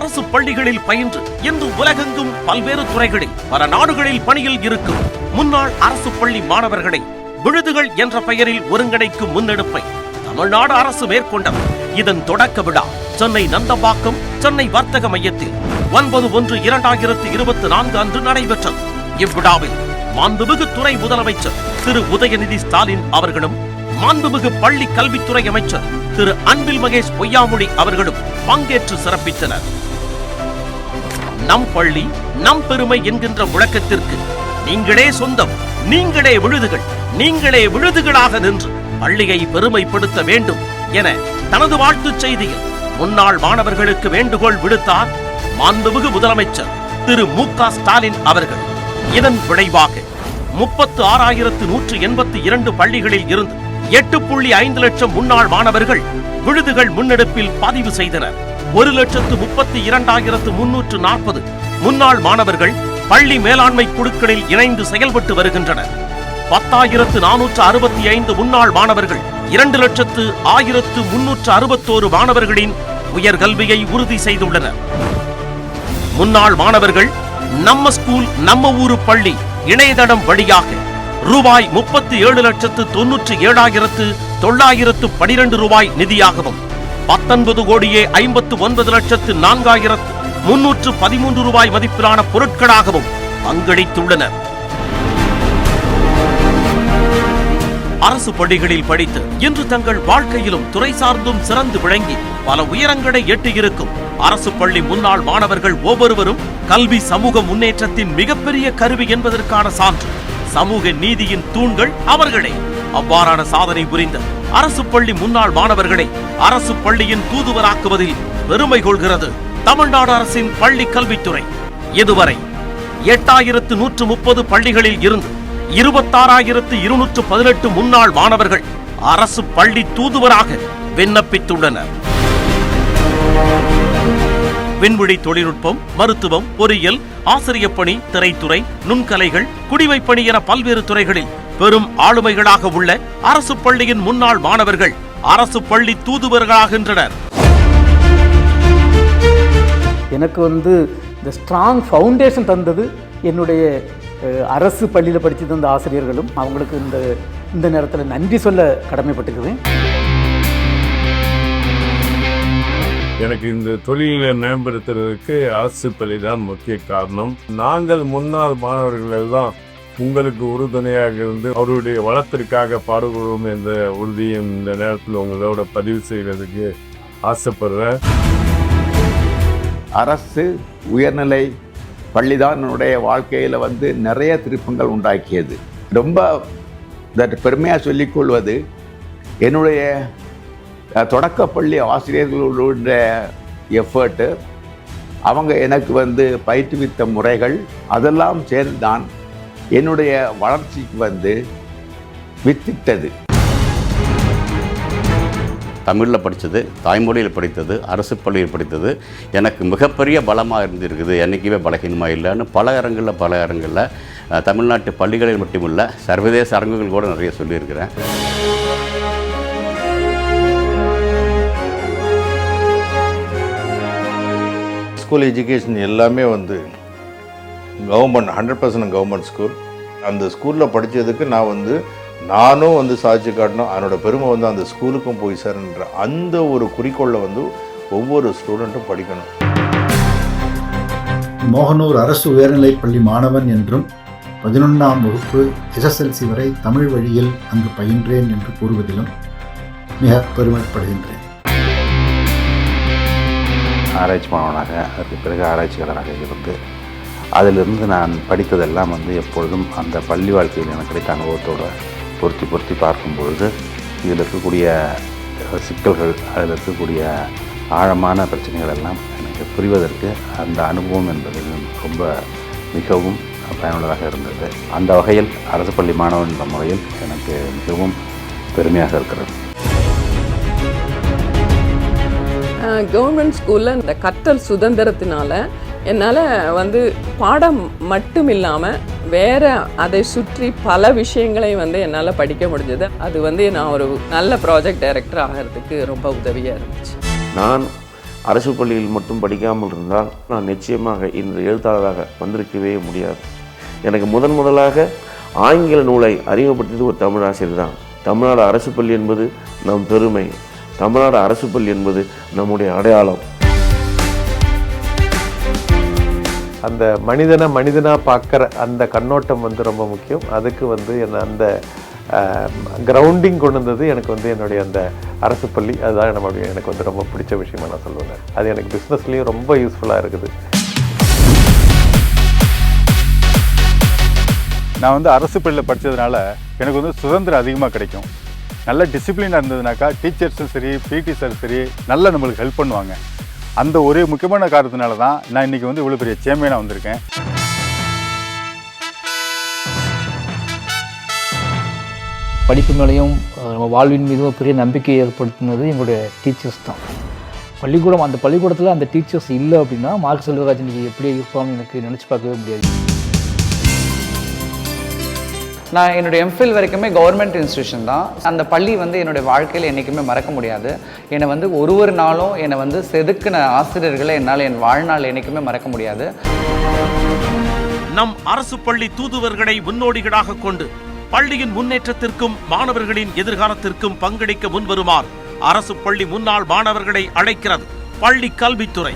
அரசு பள்ளிகளில் பயின்று இன்று உலகெங்கும் பல்வேறு துறைகளில் பல நாடுகளில் பணியில் இருக்கும் முன்னாள் அரசு பள்ளி மாணவர்களை விழுதுகள் என்ற பெயரில் ஒருங்கிணைக்கும் முன்னெடுப்பை தமிழ்நாடு அரசு மேற்கொண்டது. இதன் தொடக்க விழா சென்னை நந்தம்பாக்கம் சென்னை வர்த்தக மையத்தில் ஒன்பது ஒன்று இரண்டாயிரத்து இருபத்தி நான்கு அன்று நடைபெற்றது. இவ்விழாவில் மாண்புமிகு துறை முதலமைச்சர் திரு உதயநிதி ஸ்டாலின் அவர்களும் மாண்புமிகு பள்ளி கல்வித்துறை அமைச்சர் திரு அன்பில் மகேஷ் பொய்யாமொழி அவர்களும் பங்கேற்று சிறப்பித்தனர். நம் பள்ளி நம் பெருமை என்கின்ற முழக்கத்திற்கு நீங்களே சொந்தம் நீங்களே விழுதுகள் நீங்களே விழுதுகளாக நின்று பள்ளியை பெருமைப்படுத்த வேண்டும் என தனது வாழ்த்துச் செய்தியில் முன்னாள் மாணவர்களுக்கு வேண்டுகோள் விடுத்தார் மாண்புமிகு முதலமைச்சர் திரு மு க ஸ்டாலின் அவர்கள். இதன் விளைவாக முப்பத்து ஆறாயிரத்து நூற்று எண்பத்தி இரண்டு பள்ளிகளில் இருந்து எட்டு புள்ளி ஐந்து லட்சம் முன்னாள் மாணவர்கள் விழுதுகள் முன்னெடுப்பில் பதிவு செய்தனர். ஒரு லட்சத்து முப்பத்தி இரண்டாயிரத்து முன்னூற்று நாற்பது. முன்னாள் மாணவர்கள் பள்ளி மேலாண்மை குழுக்களில் இணைந்து செயல்பட்டு வருகின்றனர். பத்தாயிரத்து நானூற்று அறுபத்தி ஐந்து முன்னாள் மாணவர்கள் இரண்டு லட்சத்து ஆயிரத்து முன்னூற்று அறுபத்தோரு மாணவர்களின் உயர்கல்வியை உறுதி செய்துள்ளனர். முன்னாள் மாணவர்கள் நம்ம ஸ்கூல் நம்ம ஊரு பள்ளி இணையதளம் வழியாக ரூபாய் முப்பத்தி ஏழு லட்சத்து தொன்னூற்றி ஏழாயிரத்து தொள்ளாயிரத்து பனிரெண்டு ரூபாய் நிதியாகவும் பத்தொன்பது கோடியே ஐம்பத்து ஒன்பது லட்சத்து நான்காயிரத்து முன்னூற்று பதிமூன்று ரூபாய் மதிப்பிலான பொருட்களாகவும் பங்களித்துள்ளனர் அரசு பள்ளிகளில் படித்து இன்று தங்கள் வாழ்க்கையிலும் துறை சார்ந்தும் சிறந்து விளங்கி பல உயரங்களை எட்டியிருக்கும். அரசு பள்ளி முன்னாள் மாணவர்கள் ஒவ்வொருவரும் கல்வி சமூக முன்னேற்றத்தின் மிகப்பெரிய கருவி என்பதற்கான சான்று. சமூக நீதியின் தூண்கள் அவர்களே. அவ்வாறான சாதனை புரிந்த அரசு பள்ளி முன்னாள் மாணவர்களை அரசு பள்ளியின் தூதுவராக்குவதில் பெருமை கொள்கிறது. தமிழ்நாடு அரசின் பள்ளி கல்வித்துறை. இதுவரை எட்டாயிரத்து நூற்று முப்பது பள்ளிகளில் இருந்து இருபத்தாறாயிரத்து இருநூற்று பதினெட்டு முன்னாள் மாணவர்கள் அரசு பள்ளி தூதுவராக விண்ணப்பித்துள்ளனர். விண்வெளி தொழில்நுட்பம் மருத்துவம் பொறியியல் ஆசிரியப் பணி திரைத்துறை நுண்கலைகள் குடிமைப்பணி என பல்வேறு துறைகளில் பெரும் ஆளுமைகளாக உள்ள அரசு பள்ளியின் முன்னாள் மாணவர்கள் அரசு பள்ளி தூதுவர்களாகின்றனர். எனக்கு வந்து இந்த ஸ்ட்ராங் ஃபவுண்டேஷன் தந்தது என்னுடைய அரசு பள்ளியில் படித்து தந்த ஆசிரியர்களும் அவங்களுக்கு இந்த இந்த நேரத்தில் நன்றி சொல்ல கடமைப்பட்டுக்குவேன் எனக்கு இந்த தொழிலை மேம்படுத்துறதுக்கு அரசு பள்ளி தான் முக்கிய காரணம். நாங்கள் முன்னாள் மாணவர்கள் எல்லாம் உங்களுக்கு உறுதுணையாக இருந்து அவருடைய வளத்திற்காக பாடுபடுவோம் என்ற உறுதியும் இந்த நேரத்தில் உங்களோட பதிவு செய்வதற்கு ஆசைப்படுறேன். அரசு உயர்நிலை பள்ளிதான் என்னுடைய வாழ்க்கையில் வந்து நிறைய திருப்பங்கள் உண்டாக்கியது. ரொம்ப தட் பெருமையாக சொல்லிக்கொள்வது என்னுடைய தொடக்கப்பள்ளி ஆசிரியர்களுடைய எஃபர்ட்டு அவங்க எனக்கு வந்து பயிற்றுவித்த முறைகள் அதெல்லாம் சேர்ந்து தான் என்னுடைய வளர்ச்சிக்கு வந்து வித்திட்டது. தமிழில் படித்தது தாய்மொழியில் படித்தது அரசு பள்ளியில் படித்தது. எனக்கு மிகப்பெரிய பலமாக இருந்திருக்குது. என்றைக்குமே பலகீனமாக இல்லைன்னு பல இடங்களில் பல இடங்களில் தமிழ்நாட்டு பள்ளிகளில் மட்டுமில்லை சர்வதேச அரங்குகள் கூட நிறைய சொல்லியிருக்கிறேன். ஸ்கூல் எஜுகேஷன் எல்லாமே வந்து government hundred percent government school. அந்த ஸ்கூலில் படித்ததுக்கு நான் வந்து நானும் வந்து சாதிச்சு காட்டணும் அதனோட பெருமை வந்து அந்த ஸ்கூலுக்கும் போய் சேரன்ற அந்த ஒரு குறிக்கோளில் வந்து ஒவ்வொரு ஸ்டூடெண்ட்டும் படிக்கணும். மோகனூர் அரசு உயர்நிலைப் பள்ளி மாணவன் என்றும் பதினொன்றாம் வகுப்பு எஸ்எஸ்எல்சி வரை தமிழ் வழியில் அங்கு பயின்றேன் என்று கூறுவதிலும் மிக பெருமைப்படுகின்றேன். ஆராய்ச்சி மாணவனாக அதற்கு பிறகு ஆராய்ச்சியாளராக இருந்து அதிலிருந்து நான் படித்ததெல்லாம் வந்து எப்பொழுதும் அந்த பள்ளி வாழ்க்கையில் எனக்கு கிடைத்த அனுபவத்தோடு பொருத்தி பொருத்தி பார்க்கும் பொழுது இதில் இருக்கக்கூடிய சிக்கல்கள் அதில் இருக்கக்கூடிய ஆழமான பிரச்சனைகள் எல்லாம் எனக்கு புரிவதற்கு அந்த அனுபவம் என்பது ரொம்ப மிகவும் பயனுள்ளதாக இருந்தது. அந்த வகையில் அரசு பள்ளி மாணவன் என்ற முறையில் எனக்கு மிகவும் பெருமையாக இருக்கிறது. கவர்மெண்ட் ஸ்கூலில் இந்த கற்றல் சுதந்திரத்தினால என்னால் வந்து பாடம் மட்டும் இல்லாமல் வேற அதை சுற்றி பல விஷயங்களை வந்து என்னால் படிக்க முடிஞ்சது. அது வந்து நான் ஒரு நல்ல ப்ராஜெக்ட் டைரக்டர் ஆகிறதுக்கு ரொம்ப உதவியாக இருந்துச்சு. நான் அரசு பள்ளியில் மட்டும் படிக்காமல் இருந்தால் நான் நிச்சயமாக இன்று எழுத்தாளராக வந்திருக்கவே முடியாது. எனக்கு முதன் முதலாக ஆங்கில நூலை அறிமுகப்படுத்தியது ஒரு தமிழ் ஆசிரியர் தான். தமிழ்நாடு அரசு பள்ளி என்பது நம் பெருமை. தமிழ்நாடு அரசு பள்ளி என்பது நம்முடைய அடையாளம். அந்த மனிதனை மனிதனாக பார்க்குற அந்த கண்ணோட்டம் வந்து ரொம்ப முக்கியம். அதுக்கு வந்து என்ன அந்த கிரவுண்டிங் கொண்டு வந்தது எனக்கு வந்து என்னுடைய அந்த அரசு பள்ளி. அதுதான் நம்மளுடைய எனக்கு வந்து ரொம்ப பிடிச்ச விஷயமா நான் சொல்லுவேன். அது எனக்கு பிஸ்னஸ்லேயும் ரொம்ப யூஸ்ஃபுல்லாக இருக்குது. நான் வந்து அரசு பள்ளியில் படித்ததுனால எனக்கு வந்து சுதந்திரம் அதிகமாக கிடைக்கும். நல்ல டிசிப்ளினாக இருந்ததுனாக்கா டீச்சர்ஸும் சரி பிடி சார் சரி நல்லா நம்மளுக்கு ஹெல்ப் பண்ணுவாங்க. அந்த ஒரே முக்கியமான காரணத்தினால தான் நான் இன்றைக்கி வந்து இவ்வளோ பெரிய சேம்பியனாக வந்திருக்கேன். படிப்பு மேலேயும் நம்ம வாழ்வின் மீதும் பெரிய நம்பிக்கை ஏற்படுத்தினது எங்களுடைய டீச்சர்ஸ் தான். பள்ளிக்கூடம் அந்த பள்ளிக்கூடத்தில் அந்த டீச்சர்ஸ் இல்லை அப்படின்னா மார்க் செல்வராஜன் எப்படி இருப்பான்னு எனக்கு நினச்சி பார்க்கவே முடியாது. நான் என்னுடைய எம்ஃபில் வரைக்குமே கவர்மெண்ட் இன்ஸ்டியூஷன் தான். அந்த பள்ளி வந்து என்னுடைய வாழ்க்கையில் என்றைக்குமே மறக்க முடியாது. என்னை வந்து ஒரு ஒரு நாளும் என்னை வந்து செதுக்கின ஆசிரியர்களை என்னால் என் வாழ்நாள் என்றைக்குமே மறக்க முடியாது. நம் அரசு பள்ளி தூதுவர்களை முன்னோடிகளாக கொண்டு பள்ளியின் முன்னேற்றத்திற்கும் மாணவர்களின் எதிர்காலத்திற்கும் பங்களிக்க முன்வருமாறு அரசு பள்ளி முன்னாள் மாணவர்களை அழைக்கிறது பள்ளி கல்வித்துறை.